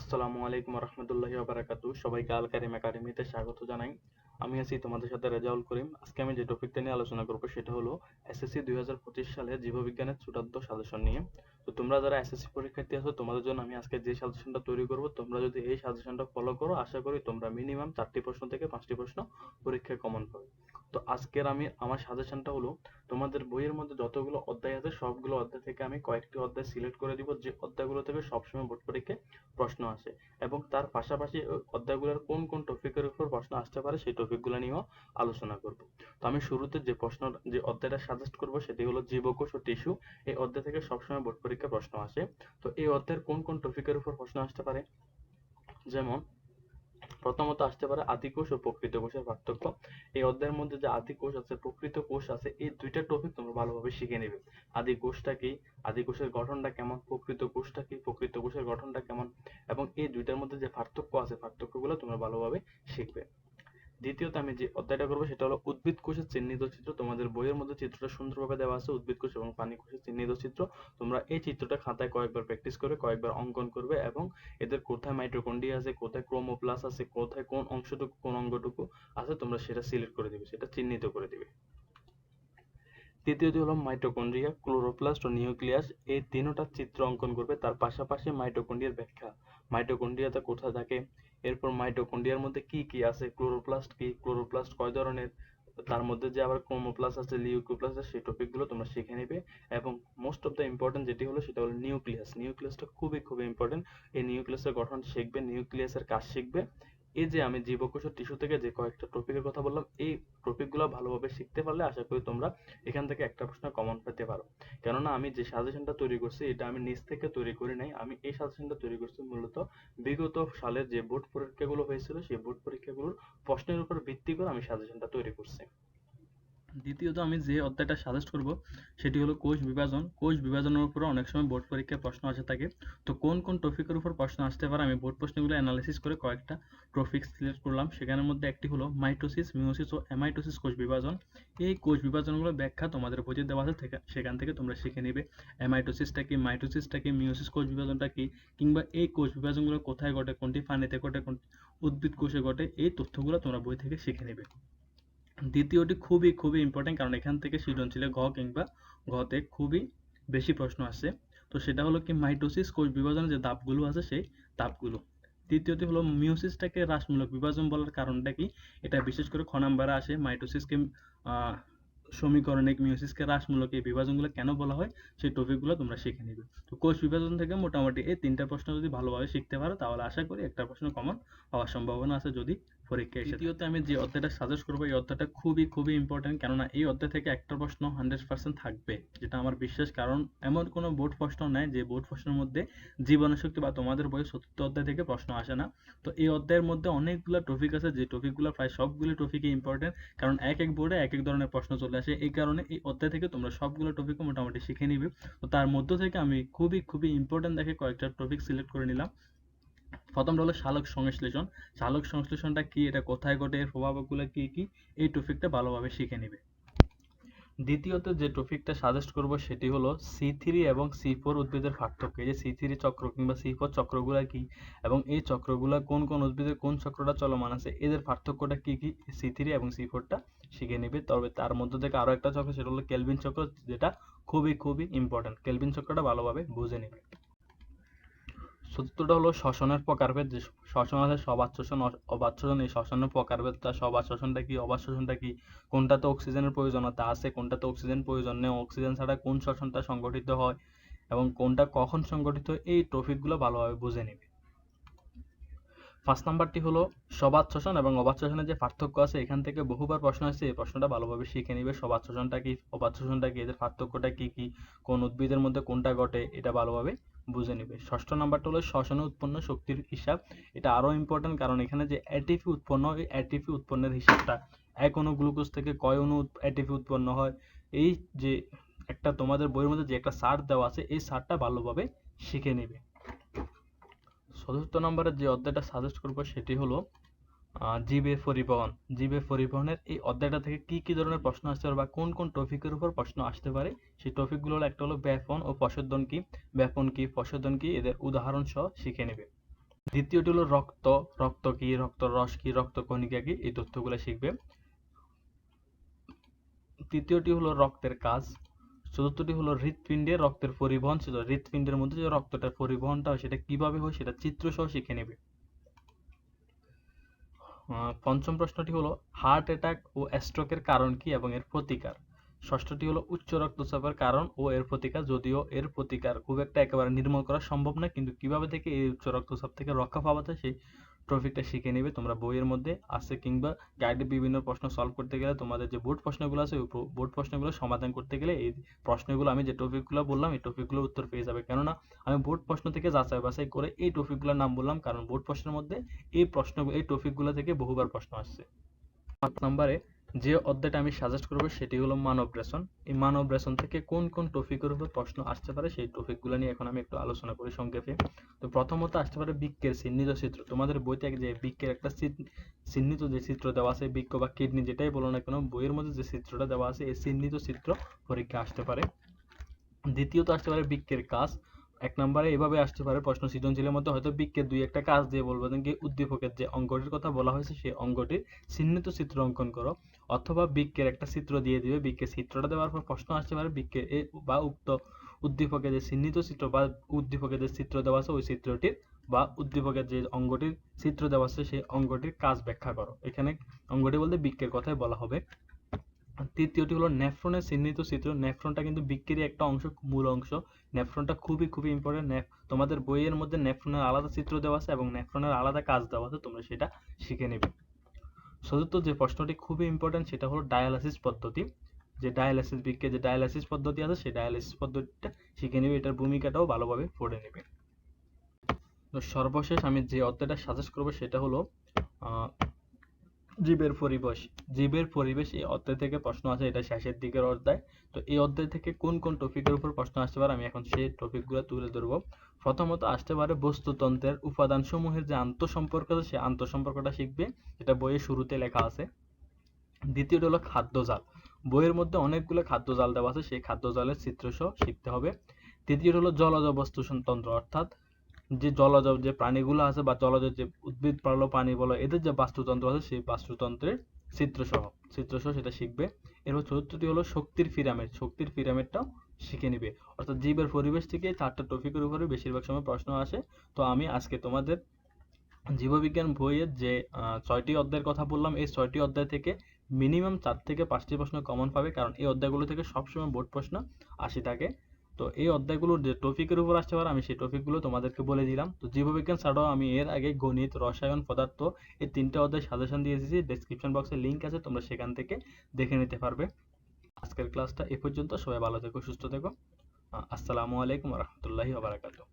আসসালামু আলাইকুম রহমতুল্লাহি বারাকাতু সবাইকে আল কারিম একাডেমিতে স্বাগত জানাই। আমি আছি তোমাদের সাথে রেজাউল করিম। আজকে আমি যে টপিকটা নিয়ে আলোচনা করব সেটা হলো এসএসসি দুই হাজার পঁচিশ সালে জীববিজ্ঞানের চূড়ান্ত সাজেশন নিয়ে। তো তোমরা যারা এসএসসি পরীক্ষার্থী আছো, তোমাদের জন্য আমি আজকে যে সাজেশনটা তৈরি করব, তোমরা যদি এই সাজেশনটা ফলো করো, আশা করি তোমরা মিনিমাম চারটি প্রশ্ন থেকে পাঁচটি প্রশ্ন পরীক্ষায় কমন পাবে। তো আজকের আমি, আমার সাজেশনটা হলো, তোমাদের বইয়ের মধ্যে যতগুলো অধ্যায় আছে, সবগুলো অধ্যায় থেকে আমি কয়েকটি অধ্যায় সিলেক্ট করে দিব, যে অধ্যায়গুলো থেকে সবসময় বোর্ড পরীক্ষায় প্রশ্ন আসে এবং তার পাশাপাশি অধ্যায়গুলোর কোন কোন টপিকের উপর প্রশ্ন আসতে পারে, সেই টপিকগুলো নিয়েও আলোচনা করব। তো আমি শুরুতে যে প্রশ্ন, যে অধ্যায়টা সাজেস্ট করব, সেটি হলো জীবকোষ ও টিস্যু। এই অধ্যায় থেকে সবসময় বোর্ড পরীক্ষা প্রশ্ন আসে। তো এই অধ্যায়ের কোন কোন টপিকের উপর প্রশ্ন আসতে পারে? যেমন প্রথমত আসতে পারে আদিকোষ ও প্রকৃত কোষের পার্থক্য। এই অধ্যায়ের মধ্যে যে আদি কোষ আছে প্রকৃত কোষ আছে, এই দুইটা টপিক তোমরা ভালোভাবে শিখে নেবে। আদি কোষটা কি? আদি কোষের গঠনটা কেমন? প্রকৃত কোষটা কি? প্রকৃত কোষের গঠনটা কেমন? এবং এই দুইটার মধ্যে যে পার্থক্য আছে পার্থক্যগুলো তোমরা ভালোভাবে শিখবে। দ্বিতীয়ত আমি যে অধ্যায়টা করব সেটা হলো উদ্ভিদ কোষের চিহ্নিত চিত্র। তোমাদের বইয়ের মধ্যে চিত্রটা সুন্দরভাবে দেওয়া আছে, উদ্ভিদ কোষ এবং পানি কোষের চিহ্নিত চিত্র। তোমরা এই চিত্রটা খাতায় কয়েকবার প্র্যাকটিস করে, কয়েকবার অঙ্কন করবে এবং এদের কোথায় মাইটোকন্ড্রিয়া আছে, কোথায় ক্রোমোপ্লাস আছে, কোথায় কোন অংশটুকু, কোন অঙ্গটুকু আছে, তোমরা সেটা সিলেক্ট করে দিবে, সেটা চিহ্নিত করে দিবে। তৃতীয়টি হলো মাইটোকন্ড্রিয়া ক্লোরোপ্লাস্ট ও নিউক্লিয়াস এই তিনটা চিত্র অঙ্কন করবে। তার পাশাপাশি মাইটোকন্ড্রিয়ার ব্যাখ্যা। মাইটোকন্ড্রিয়াতে কোথায় থাকে? এরপর মাইটোকন্ড্রিয়ার মধ্যে কি কি আছে? ক্লোরোপ্লাস্ট কি? ক্লোরোপ্লাস্ট কয় ধরনের? তার মধ্যে যে আবার ক্রোমোপ্লাস্ট আছে লিউকোপ্লাস্ট আছে, সেই টপিকগুলো তোমরা শিখে নেবে। এবং মোস্ট অফ দ্য ইম্পর্টেন্ট যেটি হলো, সেটা হলো নিউক্লিয়াস নিউক্লিয়াসটা খুবই খুবই ইম্পর্টেন্ট এই নিউক্লিয়াসের গঠন শিখবে নিউক্লিয়াসের কাজ শিখবে। এই যে আমি জীবকোষ টিস্যু থেকে যে কয়েকটা টপিকের কথা বললাম, এই টপিকগুলো ভালোভাবে শিখতে পারলে আশা করি তোমরা এখান থেকে একটা প্রশ্ন কমন পেতে পারো। কেননা আমি যে সাজেশনটা তৈরি করছি, এটা আমি নিজ থেকে তৈরি করি নাই। আমি এই সাজেশনটা তৈরি করছি মূলত বিগত সালের যে বোর্ড পরীক্ষাগুলো হয়েছিল, সেই বোর্ড পরীক্ষাগুলোর প্রশ্নের উপর ভিত্তি করে আমি সাজেশনটা তৈরি করছি। দ্বিতীয়ত আমি যে অধ্যায়টা সাজেস্ট করব, সেটি হলো কোষ বিভাজন। কোষ বিভাজনের উপরে অনেক সময় বোর্ড পরীক্ষায় প্রশ্ন আসে থাকে। তো কোন কোন টপিকের উপর প্রশ্ন আসতে পারে, আমি বোর্ড প্রশ্নগুলো অ্যানালাইসিস করে কয়েকটা টপিক সিলেক্ট করলাম। সেখানের মধ্যে একটি হলো মাইটোসিস মিওসিস ও অ্যামাইটোসিস কোষ বিভাজন। এই কোষ বিভাজনগুলো ব্যাখ্যা তোমাদের বইতে দেওয়া আছে সেখান থেকে তোমরা শিখে নেবে। অ্যামাইটোসিসটা কি মাইটোসিসটা কি মিওসিস কোষ বিভাজনটা কি, কিংবা এই কোষ বিভাজনগুলো কোথায় ঘটে, কোনটি পানিতে ঘটে কোনটি উদ্ভিদ কোষে ঘটে, এই তথ্যগুলো তোমরা বই থেকে শিখে নেবে। দ্বিতীয়টি খুবই খুবই ইম্পর্টেন্ট কারণ এখান থেকে সৃজনশীলে ঘ কিংবা ঘতে খুবই বেশি প্রশ্ন আসে। তো সেটা হলো কি মাইটোসিস কোষ বিভাজনের যে ধাপগুলো আছে সেই ধাপগুলো তৃতীয়টি হলো মিওসিসটাকে হ্রাসমূলক বিভাজন বলার কারণটা কি? এটা বিশেষ করে খ নাম্বারে আসে মাইটোসিসকে সমীকরণিক মিওসিসকে হ্রাসমূলক এই বিভাজনগুলো কেন বলা হয়? সেই টপিকগুলো তোমরা শিখে নিবে। তো কোষ বিভাজন থেকে মোটামুটি এই তিনটা প্রশ্ন যদি ভালোভাবে শিখতে পারো তাহলে আশা করি একটা প্রশ্ন কমন হওয়ার সম্ভাবনা আছে যদি পরীক্ষায় এসে আমি যে অধ্যায়টা সাজেস্ট করব, এই অধ্যায়টা খুবই খুবই ইম্পর্টেন্ট কেননা এই অধ্যায় থেকে একটা প্রশ্ন হান্ড্রেড পার্সেন্ট থাকবে, যেটা আমার বিশ্বাস। কারণ এমন কোনো বোর্ড প্রশ্ন নাই যে বোর্ড প্রশ্নের মধ্যে জীবনশক্তি বা তোমাদের বইয়ের চতুর্থ অধ্যায় থেকে প্রশ্ন আসে না। তো এই অধ্যায়ের মধ্যে অনেকগুলো টপিক আছে, যে টপিকগুলো প্রায় সবগুলো টপিকই ইম্পর্টেন্ট কারণ এক এক বোর্ডে এক এক ধরনের প্রশ্ন চলে আসে। এই কারণে এই অধ্যায় থেকে তোমরা সবগুলো টপিকও মোটামুটি শিখে নিবে। তো তার মধ্য থেকে আমি খুবই খুবই ইম্পর্টেন্ট দেখে কয়েকটা টপিক সিলেক্ট করে নিলাম। প্রথমটা হলো সালোক সংশ্লেষণ। সালোক সংশ্লেষণটা কি, এটা কোথায় ঘটে, এর প্রভাবগুলো কি কি, এই টপিকটা ভালোভাবে শিখে নেবে। দ্বিতীয়ত যে টপিকটা সাজেস্ট করব সেটি হলো সি থ্রি এবং সি ফোর উদ্ভিদের পার্থক্য। এই যে সি থ্রি চক্র কিংবা সি ফোর চক্রগুলা কি এবং এই চক্রগুলা কোন কোন উদ্ভিদের, কোন চক্রটা চলমান আছে, এদের পার্থক্যটা কি কি সি থ্রি এবং সি ফোরটা শিখে নেবে। তবে তার মধ্যে থেকে আরও একটা চক্র, সেটা হলো কেলভিন চক্র, যেটা খুবই খুবই ইম্পর্টেন্ট কেলভিন চক্রটা ভালোভাবে বুঝে নেবে। চতুর্থটা হলো শ্বসনের প্রকারভেদ, যে শ্বসন আছে সবাত শোষণ এই শ্বসনের প্রকারভেদটা সবাত শোষণটা কি অবাত শোষণটা কি? কোনটাতে অক্সিজেনের প্রয়োজনীয়তা আছে, কোনটাতে অক্সিজেন প্রয়োজন নেই। অক্সিজেন ছাড়া কোন শ্বসনটা সংগঠিত হয় এবং কোনটা কখন সংগঠিত এই টপিকগুলো ভালোভাবে বুঝে নেবে। পাঁচ নাম্বারটি হলো সবাত শোষণ এবং অবাত শোষণের যে পার্থক্য আছে, এখান থেকে বহুবার প্রশ্ন আসছে, এই প্রশ্নটা ভালোভাবে শিখে নিবে। সবাত শোষণটা কি অবাত শোষণটা কি, এদের পার্থক্যটা কি কি, কোন উদ্ভিদের মধ্যে কোনটা ঘটে, এটা ভালোভাবে বুঝে নেবে। ষষ্ঠ নাম্বারটা হলো শ্বসনে উৎপন্ন শক্তির হিসাব। এটা আরও ইম্পর্টেন্ট কারণ এখানে যে অ্যাটিপি উৎপন্ন হয় অ্যাটিপি উৎপন্নের হিসাবটা, এক অনু গ্লুকোজ থেকে কয় অণু অ্যাটিপি উৎপন্ন হয়, এই যে একটা তোমাদের বইয়ের মধ্যে যে একটা সার দেওয়া আছে, এই সারটা ভালোভাবে শিখে নেবে। চতুর্থ নম্বরের যে অধ্যায়টা সাজেস্ট করব সেটি হলো জীবের পরিবহন। জীবের পরিবহনের এই অধ্যায়টা থেকে কি কি ধরনের প্রশ্ন আসতে পারে বা কোন কোন টপিকের উপর প্রশ্ন আসতে পারে, সেই টপিকগুলো হলো একটা হলো ব্যাপন ও প্রশোধন কি, ব্যাপন কি প্রশোধন কি, এদের উদাহরণ সহ শিখে নেবে। দ্বিতীয়টি হলো রক্ত রক্ত কি, রক্ত রস কি, রক্ত কণিকা কি, এই তথ্যগুলো শিখবে। তৃতীয়টি হলো রক্তের কাজ, চতুর্থটি হলো হৃৎপিণ্ডে রক্তের পরিবহন ছিল হৃৎপিণ্ডের মধ্যে যে রক্তটার পরিবহনটা হয় সেটা কীভাবে হয় সেটা চিত্র সহ শিখে নেবে। পঞ্চম প্রশ্নটি হলো হার্ট অ্যাটাক ও স্ট্রোকের কারণ কি এবং এর প্রতিকার? ষষ্ঠটি হলো, উচ্চ রক্তচাপের কারণ ও এর প্রতিকার, যদিও এর প্রতিকার খুব একটা একেবারে নির্মূল করা সম্ভব না কিন্তু কীভাবে থেকে এই উচ্চ রক্তচাপ থেকে রক্ষা পাওয়া যায় সেই টপিকটা শিখে নেবে। তোমরা বইয়ের মধ্যে আছে কিংবা গাইডে বিভিন্ন প্রশ্ন সলভ করতে গেলে তোমাদের যে বোর্ড প্রশ্নগুলো আছে, ওই বোর্ড প্রশ্নগুলো সমাধান করতে গেলে এই প্রশ্নগুলো আমি যে টপিকগুলো বললাম, এই টপিকগুলো উত্তর পেয়ে যাবে। কেননা আমি বোর্ড প্রশ্ন থেকে যাচাই বাছাই করে এই টপিকগুলোর নাম বললাম, কারণ বোর্ড প্রশ্নের মধ্যে এই প্রশ্ন, এই টপিকগুলো থেকে বহুবার প্রশ্ন আসছে। পাঁচ নম্বরে যে অধ্যায়টা আমি সাজেস্ট করব সেটি হলো মানব রেশন। এই মানব রেশন থেকে কোন কোন টপিকের উপর প্রশ্ন আসতে পারে সেই টপিকগুলো নিয়ে এখন আমি একটু আলোচনা করি সংক্ষেপে। তো প্রথমত আসতে পারে বৃক্কের চিহ্নিত চিত্র। তোমাদের বইতে যে বৃক্কের একটা চিহ্নিত যে চিত্র দেওয়া আছে বৃক্ক বা কিডনি যেটাই বলো না কেন, বইয়ের মধ্যে যে চিত্রটা দেওয়া আছে, এই চিহ্নিত চিত্র পরীক্ষা আসতে পারে। দ্বিতীয়ত আসতে পারে বৃক্কের কাজ। এক নম্বরে এভাবে আসতে পারে প্রশ্ন সৃজনশীলের মধ্যে হয়তো বৃক্কের দুই একটা কাজ দিয়ে বলব যে উদ্দীপকের যে অঙ্গটির কথা বলা হয়েছে, সেই অঙ্গটির চিহ্নিত চিত্র অঙ্কন করো। অথবা বৃক্কের একটা চিত্র দিয়ে দিবে। বৃক্কের চিত্রটা দেওয়ার পর প্রশ্ন আসতে পারে বৃক্কের এ বা উক্ত উদ্দীপকের যে চিহ্নিত চিত্র বা উদ্দীপকের যে চিত্র দেওয়া আছে, ওই চিত্রটির বা উদ্দীপকের যে অঙ্গটির চিত্র দেওয়া আছে, সেই অঙ্গটির কাজ ব্যাখ্যা করো। এখানে অঙ্গটি বলতে বৃক্কের কথাই বলা হবে। তৃতীয়টি হলো নেফ্রনের চিহ্নিত চিত্র। নেফ্রনটা কিন্তু বৃক্কেরই একটা অংশ, মূল অংশ। নেফ্রনটা খুবই খুবই ইম্পর্টেন্ট তোমাদের বইয়ের মধ্যে নেফ্রনের আলাদা চিত্র দেওয়া আছে এবং নেফ্রনের আলাদা কাজ দেওয়া আছে, তোমরা সেটা শিখে নেবে। চতুর্থ যে প্রশ্নটি খুবই ইম্পর্টেন্ট সেটা হলো ডায়ালাসিস পদ্ধতি। যে ডায়ালাসিস বিজ্ঞে যে ডায়ালাসিস পদ্ধতি আছে, সেই ডায়ালাসিস পদ্ধতিটা শিখে নেবে, এটার ভূমিকাটাও ভালোভাবে পড়ে নেবে। তো সর্বশেষ আমি যে অধ্যায়টা সাজেস্ট করব সেটা হলো জীবের পরিবেশ জীবের পরিবেশ এই অধ্যায় থেকে প্রশ্ন আছে এটা শেষের দিকের অধ্যায়। তো এই অধ্যায় থেকে কোন কোন টপিকের উপর প্রশ্ন আসতে পারে আমি এখন সেই টপিকগুলো তুলে ধরবো। প্রথমত আসতে পারে বস্তুতন্ত্রের উপাদানসমূহের যে আন্তঃসম্পর্ক আছে, সেই আন্তঃসম্পর্কটা শিখবে এটা বইয়ের শুরুতে লেখা আছে। দ্বিতীয়টা হলো খাদ্যজাল। বইয়ের মধ্যে অনেকগুলো খাদ্যজাল দেওয়া আছে, সেই খাদ্যজালের চিত্রসহ শিখতে হবে। তৃতীয়টা হলো জলজ বস্তুতন্ত্র অর্থাৎ যে জলজ, যে প্রাণীগুলো আছে বা জলজ যে উদ্ভিদ বলো প্রাণী বলো এদের যে বাস্তুতন্ত্র আছে, সেই বাস্তুতন্ত্রের চিত্রসহ চিত্রসহ সেটা শিখবে। এরপর চতুর্থটি হলো শক্তির পিরামিড। শক্তির পিরামিডটাও শিখে নিবে। অর্থাৎ জীবের পরিবেশ থেকে চারটা টপিকের উপরে বেশিরভাগ সময় প্রশ্ন আসে। তো আমি আজকে তোমাদের জীববিজ্ঞান বইয়ের যে ছয়টি অধ্যায়ের কথা বললাম, এই ছয়টি অধ্যায় থেকে মিনিমাম চার থেকে পাঁচটি প্রশ্ন কমন পাবে। কারণ এই অধ্যায়গুলো থেকে সবসময় বোর্ড প্রশ্ন আসি থাকে। তো এই অধ্যায়গুলোর যে টপিকের উপর আসতে পারে, আমি সেই টপিকগুলো তোমাদেরকে বলে দিলাম। তো জীববিজ্ঞান ছাড়াও আমি এর আগে গণিত, রসায়ন, পদার্থ এই তিনটে অধ্যায় সাজেশন দিয়ে এসেছি। ডেসক্রিপশন বক্সে লিঙ্ক আছে, তোমরা সেখান থেকে দেখে নিতে পারবে। আজকের ক্লাসটা এ পর্যন্ত। সবাই ভালো থেকো, সুস্থ থেকো। আসসালামু আলাইকুম রহমতুল্লাহি ওবারাকাতুহ